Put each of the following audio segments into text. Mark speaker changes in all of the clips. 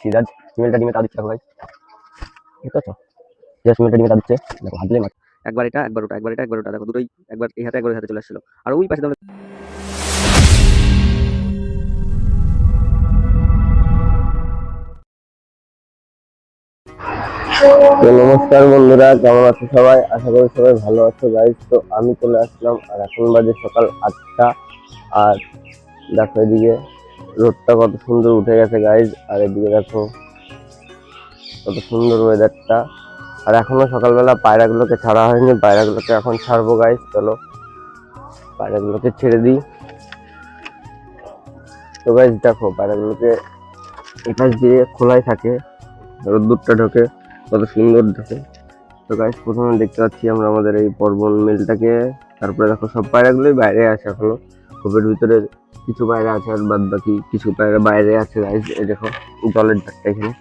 Speaker 1: সিরাজ ফিমেলটা ডিমে তা দিচ্ছে দেখো ভাই ঠিক আছে সিরাজ ফিমেলটা ডিমে তা দিচ্ছে দেখো হাত দিলে মার
Speaker 2: একবার এটা একবার ওটা একবার এটা একবার ওটা দেখো দুটোই একবার এই হাতে একবার হাতে চলে আসছিল। আর ওই পাশে
Speaker 1: তো নমস্কার বন্ধুরা কেমন আছো সবাই? আশা করি সবাই ভালো আছো গাইজ তো আমি চলে আসলাম আর এখন বাজে সকাল আটটা। আর দেখো এদিকে রোদটা কত সুন্দর উঠে গেছে গাইজ আর এদিকে দেখো, কত সুন্দর ওয়েদারটা আর এখনও সকালবেলা পায়রাগুলোকে ছাড়া হয়নি। পায়রাগুলোকে এখন ছাড়বো গাইজ চলো, পায়রাগুলোকে ছেড়ে দিই। তো গাইজ দেখো, পায়রাগুলোকে এপাশ দিয়ে খোলাই থাকে। রোদ্দুরটা ঢোকে, কত সুন্দর দেখে তো গাইজ প্রথমে দেখতে পাচ্ছি আমরা আমাদের এই পর্বন মিলটাকে। তারপরে দেখো, সব পায়রাগুলোই বাইরে আসে এখনও। খোপের ভিতরে কিছু পায়রা আছে আর বাদ বাকি কিছু পায়রা বাইরে আছে গাইস এই দেখো, জলের ধারটা এখানে।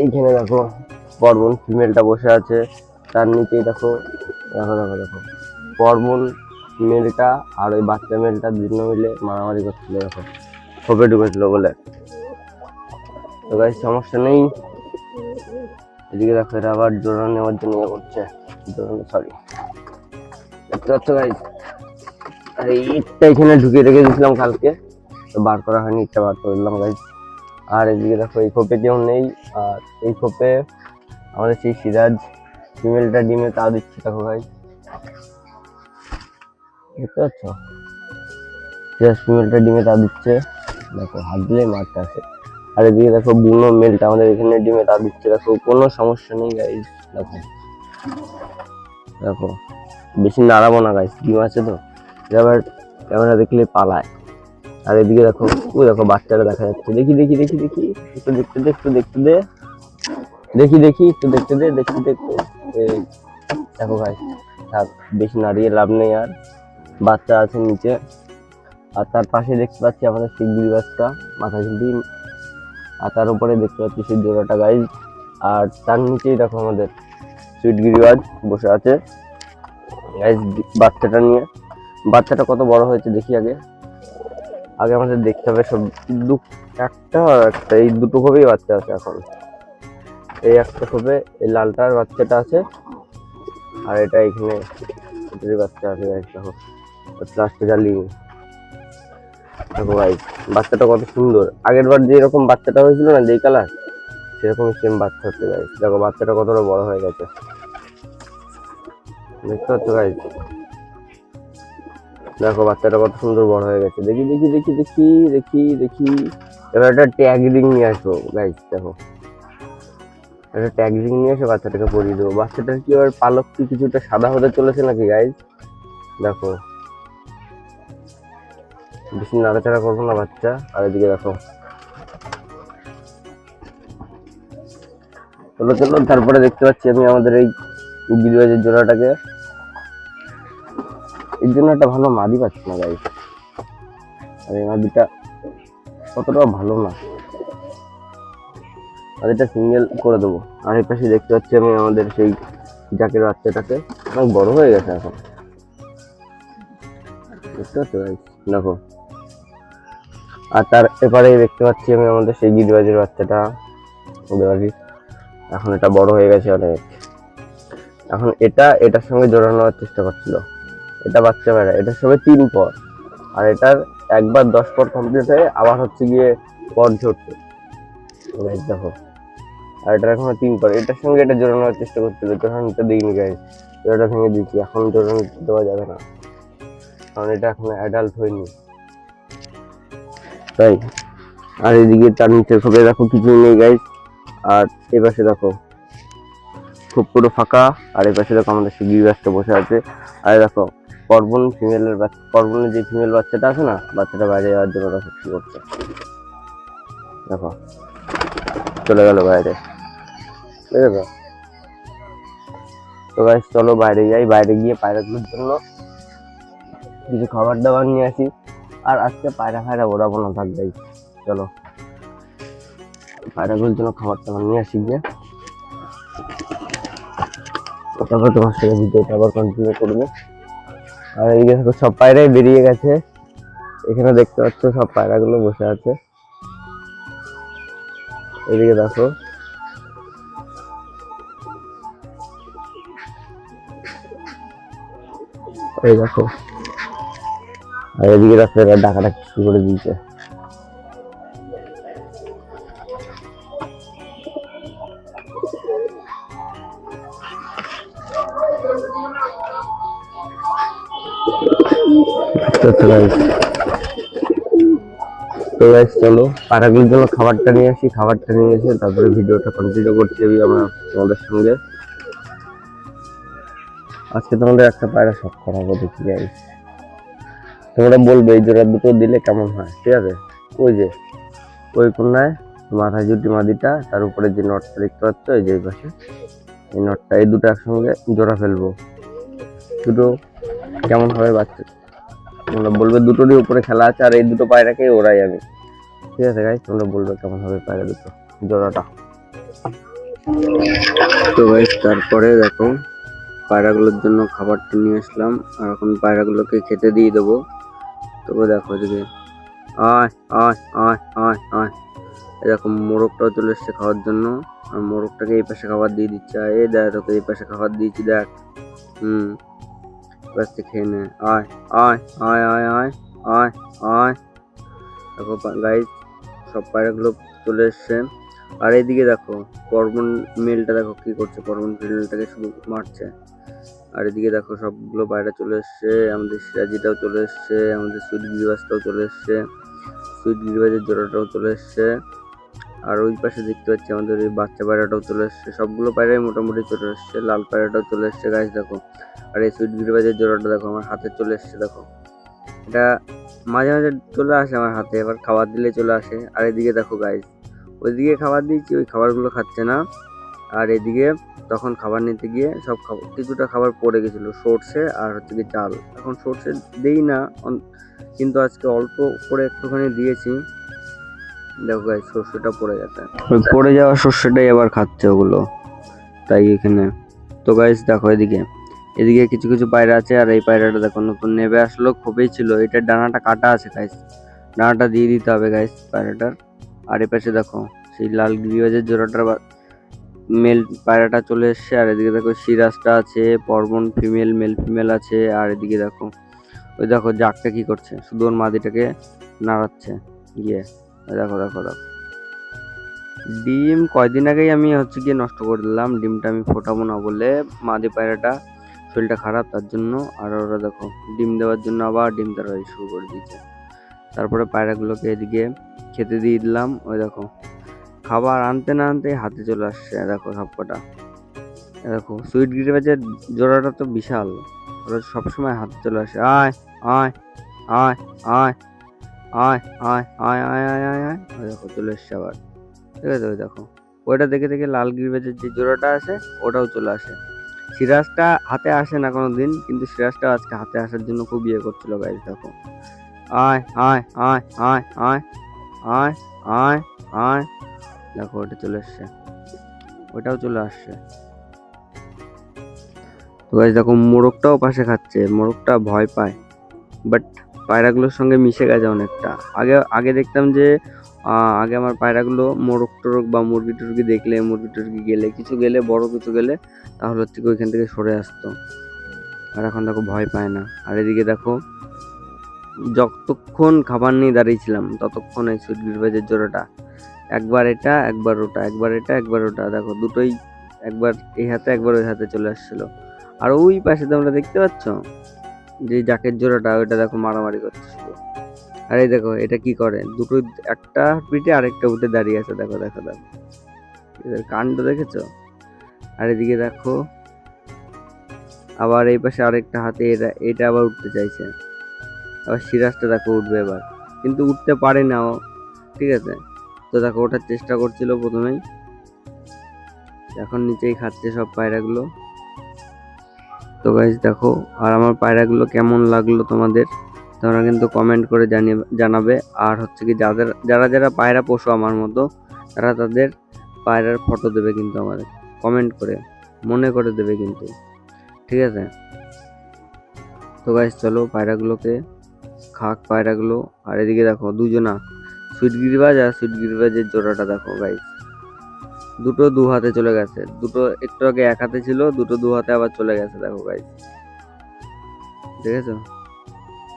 Speaker 1: এইখানে দেখো পর্বন ফিমেলটা বসে আছে। তার নিচে দেখো দেখো দেখো দেখো। পর্বন মেলটা আর ওই বাচ্চা মেলটা দুজন মিলে মারামারি করছিল, দেখো। খোপে ঢুকেছিল বলে। তো গাইস সমস্যা নেই। এদিকে দেখো, এরা আবার জোড়া নেওয়ার জন্য ইয়ে করছে। সরি দেখতে পাচ্ছ গাইজ আর ইটটা এখানে ঢুকিয়ে রেখে দিয়েছিলাম কালকে। তো বার করা হয়নি, ইটটা বার করে দিলাম গাইজ আর এদিকে দেখো, এই খোপে কেউ নেই। আর এই খোপে আমাদের সেই সিরাজ ফিমেলটা ডিমে তা দিচ্ছে, দেখো গাইজ দেখতে পাচ্ছ? সিরাজ ফিমেলটা ডিমে তা দিচ্ছে। দেখো হাত দিলেই মারতে আসে আর এদিকে দেখো, বুনো মেলটা আমাদের এখানে ডিমে তা দিচ্ছে। দেখো, কোনো সমস্যা নেই গাইজ দেখো। দেখো, বেশি নাড়াবো না গাইজ ডিম আছে তো? আবার ক্যামেরা দেখলে পালায়। আর এদিকে দেখো ওই দেখো বাচ্চারা দেখা যাচ্ছে। দেখি দেখি দেখি দেখি। একটু দেখতে দে, একটু দেখতে দে। দেখি দেখি, একটু দেখতে দে দেখতে দেখতে দেখো ভাই থাক বেশি নাড়িয়ে লাভ নেই আর। বাচ্চা আছে নিচে। আর তার পাশে দেখতে পাচ্ছি আমাদের শিগগিরি বাচ্চা মাথা ঝুলি আর তার উপরে দেখতে পাচ্ছি সেই জোড়াটা গাইজ আর তার নিচেই দেখো আমাদের সুইট গিরিবাজ বসে আছে। গাইজ বাচ্চাটা নিয়ে। বাচ্চাটা কত বড় হয়েছে দেখি আগে। আগে আমাদের দেখতে হবে সব দু, একটা আর একটা, এই দুটো খোপেই বাচ্চা আছে এখন। এই একটা হবে এই লালটার বাচ্চাটা আছে, আর এটা এখানে বাচ্চা আছে লাস্টে জ্বালিয়ে দেখো ভাই বাচ্চাটা কত সুন্দর। আগের বার যে এরকম বাচ্চাটা হয়েছিল না, যেই কালার সেরকম সেম বাচ্চা হচ্ছে গাইজ দেখো, বাচ্চাটা কতটা বড় হয়ে গেছে। দেখতে পাচ্ছ গাইজ দেখো, বাচ্চাটা কত সুন্দর বড় হয়ে গেছে। দেখি দেখি দেখি দেখি দেখি দেখি। এবার একটা ট্যাগ রিং নিয়ে আসব গাইজ দেখো। একটা ট্যাগ রিং নিয়ে এসে বাচ্চাটাকে পরিয়ে দেবো। বাচ্চাটার কি এবার পালক কি কিছুটা সাদা হতে চলেছে নাকি গাইজ দেখো। বেশি নাড়াচাড়া করব না বাচ্চা। আর এদিকে দেখো। চলো চলো, তারপরে দেখতে পাচ্ছি আমি আমাদের এই গিরিবাজের জোড়াটাকে। এর জন্য একটা ভালো মাদি পাচ্ছি না গাই আর এই মাদিটা অতটাও ভালো না। আর এটা সিঙ্গেল করে দেবো। আর এই পাশে দেখতে পাচ্ছি আমি আমাদের সেই জাকের বাচ্চাটাকে। অনেক বড় হয়ে গেছে এখন। দেখতে পাচ্ছ গাইস দেখো। আর তার এপারে দেখতে পাচ্ছি আমি আমাদের সেই গিরিবাজের বাচ্চাটা, ওদের এখন এটা বড় হয়ে গেছে অনেক। এখন এটা, এটার সঙ্গে জোড়ানোর চেষ্টা করছিল। এটা বাচ্চা বেড়া, এটা সঙ্গে তিন পর। আর এটার একবার দশ পর কমপ্লিট হয়ে আবার হচ্ছে গিয়ে পর ঝরছে। দেখো। আর এটা এখনও তিন পর। এটার সঙ্গে এটা জোড়া নেওয়ার চেষ্টা করছিল জোড়ানো নিতে দিইনি গাইজ জোড়াটা ভেঙে দিয়েছি। এখন জোড়ানো দেওয়া যাবে না। কারণ এটা এখন অ্যাডাল্ট হয়নি। তাই। আর এদিকে তার নিচে খোপে দেখো কিছু নেই গাইজ আর এই পাশে দেখো। খুব পুরো ফাঁকা। আর এই পাশে দেখো আমাদের সেই গাছটা বসে আছে। আর দেখো পর্বন ফিমেলের বাচ্চা পর্বনের যে ফিমেল বাচ্চাটা আছে না, বাচ্চাটা বাইরে যাওয়ার জন্য ওরা কি করছে? দেখো। চলে গেল বাইরে। আছে তো? গাইজ চলো বাইরে যাই। বাইরে গিয়ে পায়রাগুলোর জন্য কিছু খাবার দাবার নিয়ে আসি। আর আজকে পায়রা ফায়রা ওড়াবো না থাক যাই চলো। পায়রাগুলোর জন্য খাবার দাবার নিয়ে আসি গিয়ে। তারপর তোমার সাথে ভিডিওটা আবার কন্টিনিউ করব। আর এইদিকে তো সব পায়রাই বেরিয়ে গেছে। এখানে দেখতে পাচ্ছ সব পায়রাগুলো বসে আছে। এদিকে দেখো। এই দেখো। আর এদিকে দেখো এরা শুরু করে দিয়েছে। তো গাইস চলো পায়রাগুলোর জন্য খাবারটা নিয়ে আসি, খাবারটা নিয়ে এসে তারপরে ভিডিওটা কন্টিনিউ করছি আমি, আমরা তোমাদের সঙ্গে। আজকে তোমাদের একটা পায়রা শখ করাবো, দেখি গাইস তোমরা বলবে, এই জোড়া দুটো দিলে কেমন হয়, ঠিক আছে? ওই যে, ওই কোনায় মাথায় জুটি মাদিটা, তার উপরে যে নটটা দেখতে পাচ্ছ, এই যে পাশে, এই নটটা এই দুটো একসঙ্গে জোড়া ফেলব। দুটো কেমন হবে বাচ্চা তোমরা বলবে দুটোরই উপরে খেলা আছে আর এই দুটো পায়রাকেই ওরাই আমি। ঠিক আছে গাইস তোমরা বলবে কেমন হবে পায়রা দুটো, জোড়াটা। তো গাইস তারপরে দেখো, পায়রাগুলোর জন্য খাবারটা নিয়ে আসলাম, আর এখন পায়রাগুলোকে খেতে দিয়ে দেবো। তবে দেখো এদিকে, আয় আয় আয় আয় আয়। এরকম মোরগটাও চলে এসছে খাওয়ার জন্য, আর মোরগটাকে এই পাশে খাবার দিয়ে দিচ্ছে। এই দেখ তোকে এই পাশে খাবার দিয়েছি, দেখ। হুম। ব্যস্ত খেয়ে নে আয় আয় আয় আয় আয় আয় আয় দেখো গাইজ সব পায়রাগুলো চলে এসছে। আর এইদিকে দেখো পরবন মেলটা দেখো কি করছে। পরবন মেলটাকে শুধু মারছে। আর এদিকে দেখো সবগুলো পায়রা চলে এসছে। আমাদের সিরাজিটাও চলে এসছে। আমাদের সুইট গিরিবাসটাও চলে এসছে। সুইট গিরিবাজের জোড়াটাও চলে এসছে। আর ওই পাশে দেখতে পাচ্ছি আমাদের ওই বাচ্চা পায়রাটাও চলে এসছে সবগুলো পায়রাই মোটামুটি চলে এসছে লাল পায়রাটাও চলে এসছে গাছ দেখো। আর এই সুইট গিরিবাজের জোড়াটা দেখো, আমার হাতে চলে এসছে দেখো। এটা মাঝে মাঝে চলে আসে আমার হাতে এবার খাবার দিলে চলে আসে। আর এদিকে দেখো গাইজ ওইদিকে খাবার দিয়েছি, ওই খাবারগুলো খাচ্ছে না। আর এদিকে তখন খাবার নিতে গিয়ে সব খাবার কিছুটা খাবার পড়ে গেছিল, সর্ষে আর হচ্ছে কি চাল। এখন সর্ষে দেই না কিন্তু আজকে অল্প করে একটুখানি দিয়েছি। দেখো গাইস সর্ষেটা পড়ে গেছে। ওই পড়ে যাওয়া সর্ষেটাই আবার খাচ্ছে ওগুলো। তাই এখানে। তো গাইস দেখো এদিকে। এদিকে কিছু কিছু পায়রা আছে, আর এই পায়রাটা দেখো, নতুন নেবে আসলো, খুবই ছিল। এটার ডানাটা কাটা আছে গাইস ডানাটা দিয়ে দিতে হবে গাইস পায়রাটার। আর এ পাশে দেখো, সেই লাল গিরিবাজের জোড়াটার মেল পায়রাটা চলে এসছে। আর এদিকে দেখো, সিরাজটা আছে পরবন ফিমেল মেল ফিমেল আছে। আর এদিকে দেখো, ওই দেখো জাকটা কি করছে, শুধু ওর মাদিটাকে নাড়াচ্ছে। গিয়ে। দেখো দেখো দেখো। ডিম কয়দিন আগেই আমি হচ্ছে গিয়ে নষ্ট করে দিলাম। ডিমটা আমি ফোটাবো না বলে মাদি পায়রাটা শরীরটা খারাপ, তার জন্য আর ওরা দেখো, ডিম দেওয়ার জন্য আবার ডিম দেওয়া শুরু করে দিয়েছে। তারপরে পায়রাগুলোকে এদিকে খেতে দিয়ে দিলাম। ওই দেখো, খাবার আনতে না আনতে হাতে চলে আসছে। দেখো সবকটা। দেখো, সুইট গিরিবাজের জোড়াটা তো বিশাল। ওরা সবসময় হাতে চলে আসে। আয় আয় আয় আয়। আয় আয় আয় আয় আয় আয় আয় ওই দেখো চলে এসছে আবার ঠিক আছে ওই দেখো ওইটা দেখে দেখে লাল গিরিবাজের যে জোড়াটা আছে ওটাও চলে আসে সিরাজটা হাতে আসে না কোনো দিন কিন্তু সিরাজটা আজকে হাতে আসার জন্য খুব ইয়ে করছিল গাইজ দেখো আয় আয় আয় আয় আয় আয় আয় আয় দেখো ওটা চলে এসছে ওটাও চলে আসছে তো গাইজ দেখো মোরগটাও পাশে খাচ্ছে মোরগটা ভয় পায় বাট পায়রাগুলোর সঙ্গে মিশে গেছে অনেকটা। আগে আগে দেখতাম যে আগে আমার পায়রাগুলো মোরগ টোরগ বা মুরগি টুরগি দেখলে, মুরগি টুরগি গেলে, কিছু গেলে, বড় কিছু গেলে, তাহলে হচ্ছে ওইখান থেকে সরে আসতো। আর এখন দেখো ভয় পায় না। আর এদিকে দেখো, যতক্ষণ খাবার নিয়ে দাঁড়িয়েছিলাম, ততক্ষণ এই সুইট গিরবাজের জোড়াটা। একবার এটা, একবার ওটা, একবার এটা, একবার ওটা। দেখো, দুটোই একবার এই হাতে, একবার ওই হাতে চলে আসছিল। আর ওই পাশে তোমরা দেখতে পাচ্ছ? যে জাকের জোড়াটা, ওইটা দেখো মারামারি করছে শুধু আর এই দেখো, এটা কি করে? দুটো, একটা পিঠে আরেকটা উঠে দাঁড়িয়ে আছে, দেখো দেখো দেখো। এদের কাণ্ড দেখেছ? আর এদিকে দেখো, আবার এই পাশে আরেকটা হাতে, এটা এটা আবার উঠতে চাইছে। আবার সিরাজটা দেখো উঠবে এবার। কিন্তু উঠতে পারে না ও, ঠিক আছে? তো দেখো, ওঠার চেষ্টা করছিল প্রথমেই। এখন নিচেই খাচ্ছে সব পায়রাগুলো। তো গাইজ দেখো, আর আমার পায়রাগুলো কেমন লাগল তোমাদের, তোমরা কিন্তু কমেন্ট করে জানিয়ে, জানাবে। আর হচ্ছে কি, যাদের, যারা যারা পায়রা পোষো আমার মতো, তারা তাদের পায়রার ফটো দেবে কিন্তু আমাদের কমেন্ট করে, মনে করে দেবে কিন্তু। ঠিক আছে? তো গাইজ চলো পায়রাগুলোকে খাক পায়রাগুলো। আর এদিকে দেখো, দুজনা, সুইট গিরিবাজ আর সুইট গিরিবাজের জোড়াটা দেখো গাইজ দুটো দু হাতে চলে গেছে। দুটো একটু আগে এক হাতে ছিল, দুটো দু হাতে আবার চলে গেছে, দেখো গাইস দেখেছ?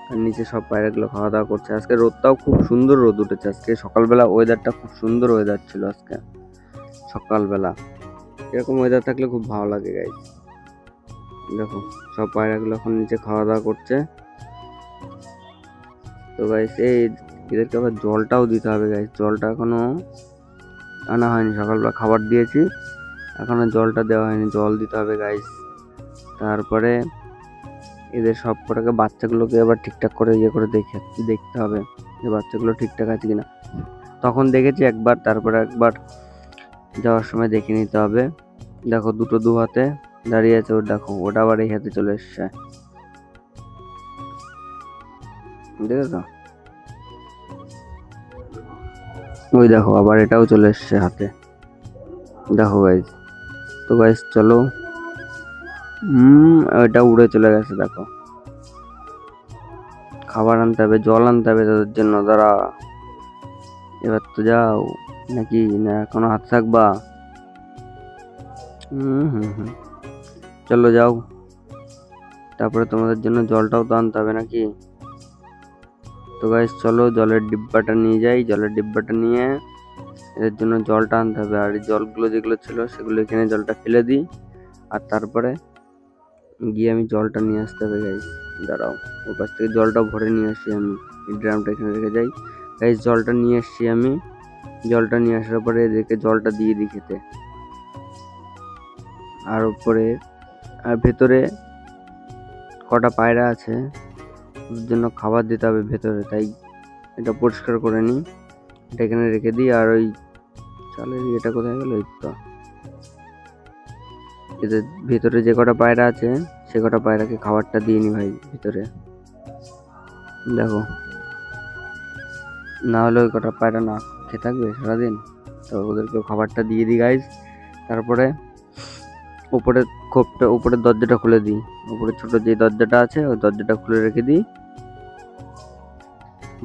Speaker 1: আর নিচে সব পায়রাগুলো খাওয়া দাওয়া করছে। আজকে রোদটাও খুব সুন্দর রোদ উঠেছে। আজকে সকালবেলা ওয়েদারটা খুব সুন্দর ওয়েদার ছিল আজকে। সকালবেলা। এরকম ওয়েদার থাকলে খুব ভালো লাগে গাইস দেখো, সব পায়রাগুলো এখন নিচে খাওয়া দাওয়া করছে। তো গাইস এই এদেরকে আবার জলটাও দিতে হবে গাইস জলটা এখনও আনা হয়নি, সকালবেলা খাবার দিয়েছি। এখনও জলটা দেওয়া হয়নি, জল দিতে হবে গাইস তারপরে এদের সব কটাকে বাচ্চাগুলোকে এবার ঠিকঠাক করে ইয়ে করে দেখে, দেখতে হবে যে বাচ্চাগুলো ঠিকঠাক আছে কিনা। তখন দেখেছি একবার, তারপরে একবার যাওয়ার সময় দেখে নিতে হবে। দেখো দুটো দু হাতে দাঁড়িয়ে আছে, ওর দেখো, ওটা আবার এই হাতে চলে এসছে। দেখেছ? ওই দেখো, আবার এটাও চলে এসছে হাতে। দেখো গাইজ তো গাইজ চলো। হুম ওইটা উড়ে চলে গেছে, দেখো। খাবার আনতে হবে, জল আনতে হবে তাদের জন্য, দাঁড়া। এবার তো যাও, নাকি? না, এখনও হাত থাকবা হুম হুম হুম। চলো যাও। তারপরে তোমাদের জন্য জলটাও তো আনতে হবে নাকি? তো গাইস চলো জলের ডিব্বাটা নিয়ে যাই। জলের ডিব্বাটা নিয়ে এদের জন্য জলটা আনতে হবে। আর জলগুলো যেগুলো ছিল, সেগুলো এখানে জলটা ফেলে দিই। আর তারপরে গিয়ে আমি জলটা নিয়ে আসতে হবে গাইস দাঁড়াও ওর কাছ থেকে জলটা ভরে নিয়ে আসি আমি। ড্রামটা এখানে রেখে যাই। গাইস জলটা নিয়ে এসছি আমি। জলটা নিয়ে আসার পরে এদেরকে জলটা দিয়ে দিই খেতে। আর উপরে, আর ভেতরে কটা পায়রা আছে। জন্য খাবার দিতে হবে ভেতরে, তাই এটা পরিষ্কার করে নিই। এটা এখানে রেখে দিই, আর ওই চালের এটা কোথায় গেল? এই তো এদের ভেতরে যে কটা পায়রা আছে, সে কটা পায়রাকে খাবারটা দিয়ে নি ভাই ভিতরে। দেখো, না হলে ওই কটা পায়রা না খেয়ে থাকবে সারাদিন। তো ওদেরকে খাবারটা দিয়ে দিই গাইজ তারপরে উপরে খোপটা উপরের দরজাটা খুলে দিই। উপরে ছোট যে দরজাটা আছে, ওই দরজাটা খুলে রেখে দিই।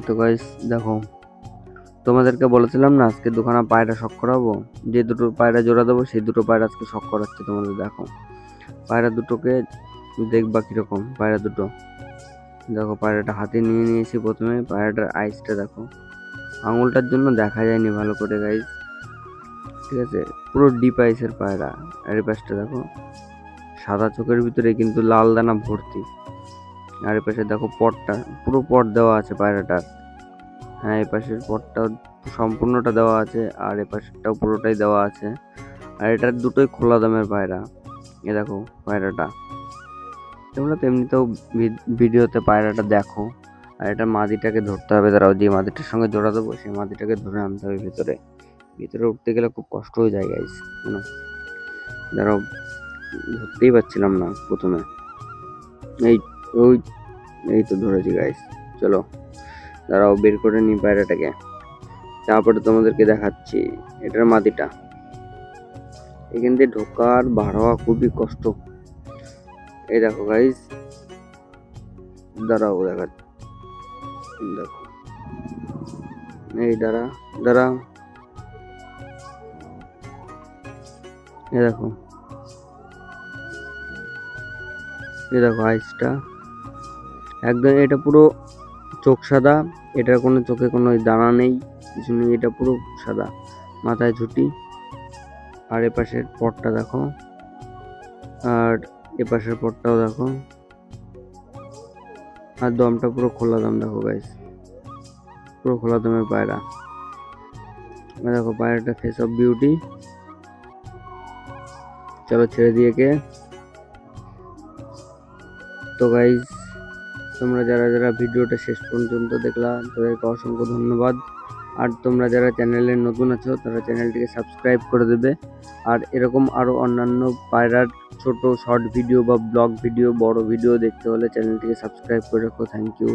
Speaker 1: তো গাইস দেখো, তোমাদেরকে বলেছিলাম না, আজকে দুখানা পায়রা শখ করাবো? যে দুটো পায়রা জোড়া দেবো, সেই দুটো পায়রা আজকে শখ করাচ্ছে তোমাদের, দেখো। পায়রা দুটোকে দেখবা কীরকম, পায়রা দুটো। দেখো, পায়রাটা হাতে নিয়ে নিয়েছি প্রথমে, পায়রাটার আইসটা দেখো। আঙুলটার জন্য দেখা যায়নি ভালো করে গাইস ঠিক আছে, পুরো ডিপ আইসের পায়রা আর পাশটা দেখো। সাদা চোখের ভিতরে কিন্তু লাল দানা ভর্তি। আর পাশে দেখো পটটা, পুরো পট দেওয়া আছে পায়রাটার। হ্যাঁ এই পাশের পটটাও সম্পূর্ণটা দেওয়া আছে আর এ পাশেরটাও পুরোটাই দেওয়া আছে। আর এটার দুটোই খোলা দামের পায়রা এ দেখো পায়রাটা। তোমরা তো এমনিতেও ভিডিওতে পায়রাটা দেখো। আর এটা মাদিটাকে ধরতে হবে, দাঁড়াও, যে মাদিটার সঙ্গে জোড়া দেবো, সেই মাদিটাকে ধরে আনতে হবে ভিতরে। ভিতরে উঠতে গেলে খুব কষ্ট হয়ে যায় গাইস দাঁড়াও ধরতেই পারছিলাম না প্রথমে। এই, ওই, এই তো ধরেছি গাইস চলো। দাঁড়াও, বের করে নিই পায়রাটাকে। তারপরে তোমাদেরকে দেখাচ্ছি, এটার মাটিটা। এখান দিয়ে ঢোকার বার হওয়া খুবই কষ্ট। এই দেখো গাইস দাঁড়াও দেখা দেখো। এই দাঁড়া দাঁড়া এই দেখো। এই দেখো আইসটা একদম এটা পুরো চোখ সাদা, এটার কোনো চোখে কোনো দানা নেই, কিছু নেই, এটা পুরো সাদা, মাথায় ঝুটি। আর এপাশের পটটা দেখো, আর এপাশের পটটাও দেখো। আর দমটা পুরো খোলা দম দেখো গাইস পুরো খোলা দমের পায়রা। দেখো পায়রাটা ফেস অফ বিউটি চলো ছেড়ে দিয়ে কে তো গাইজ তোমরা যারা যারা ভিডিওটা শেষ পর্যন্ত দেখলা, তাদেরকে অসংখ্য ধন্যবাদ। আর তোমরা যারা চ্যানেলে নতুন আছো, তারা চ্যানেলটিকে সাবস্ক্রাইব করে দেবে। আর এরকম আরও অন্যান্য পায়রার ছোট শর্ট ভিডিও বা ব্লগ ভিডিও বড় ভিডিও দেখতে হলে চ্যানেলটিকে সাবস্ক্রাইব করে রাখো। Thank you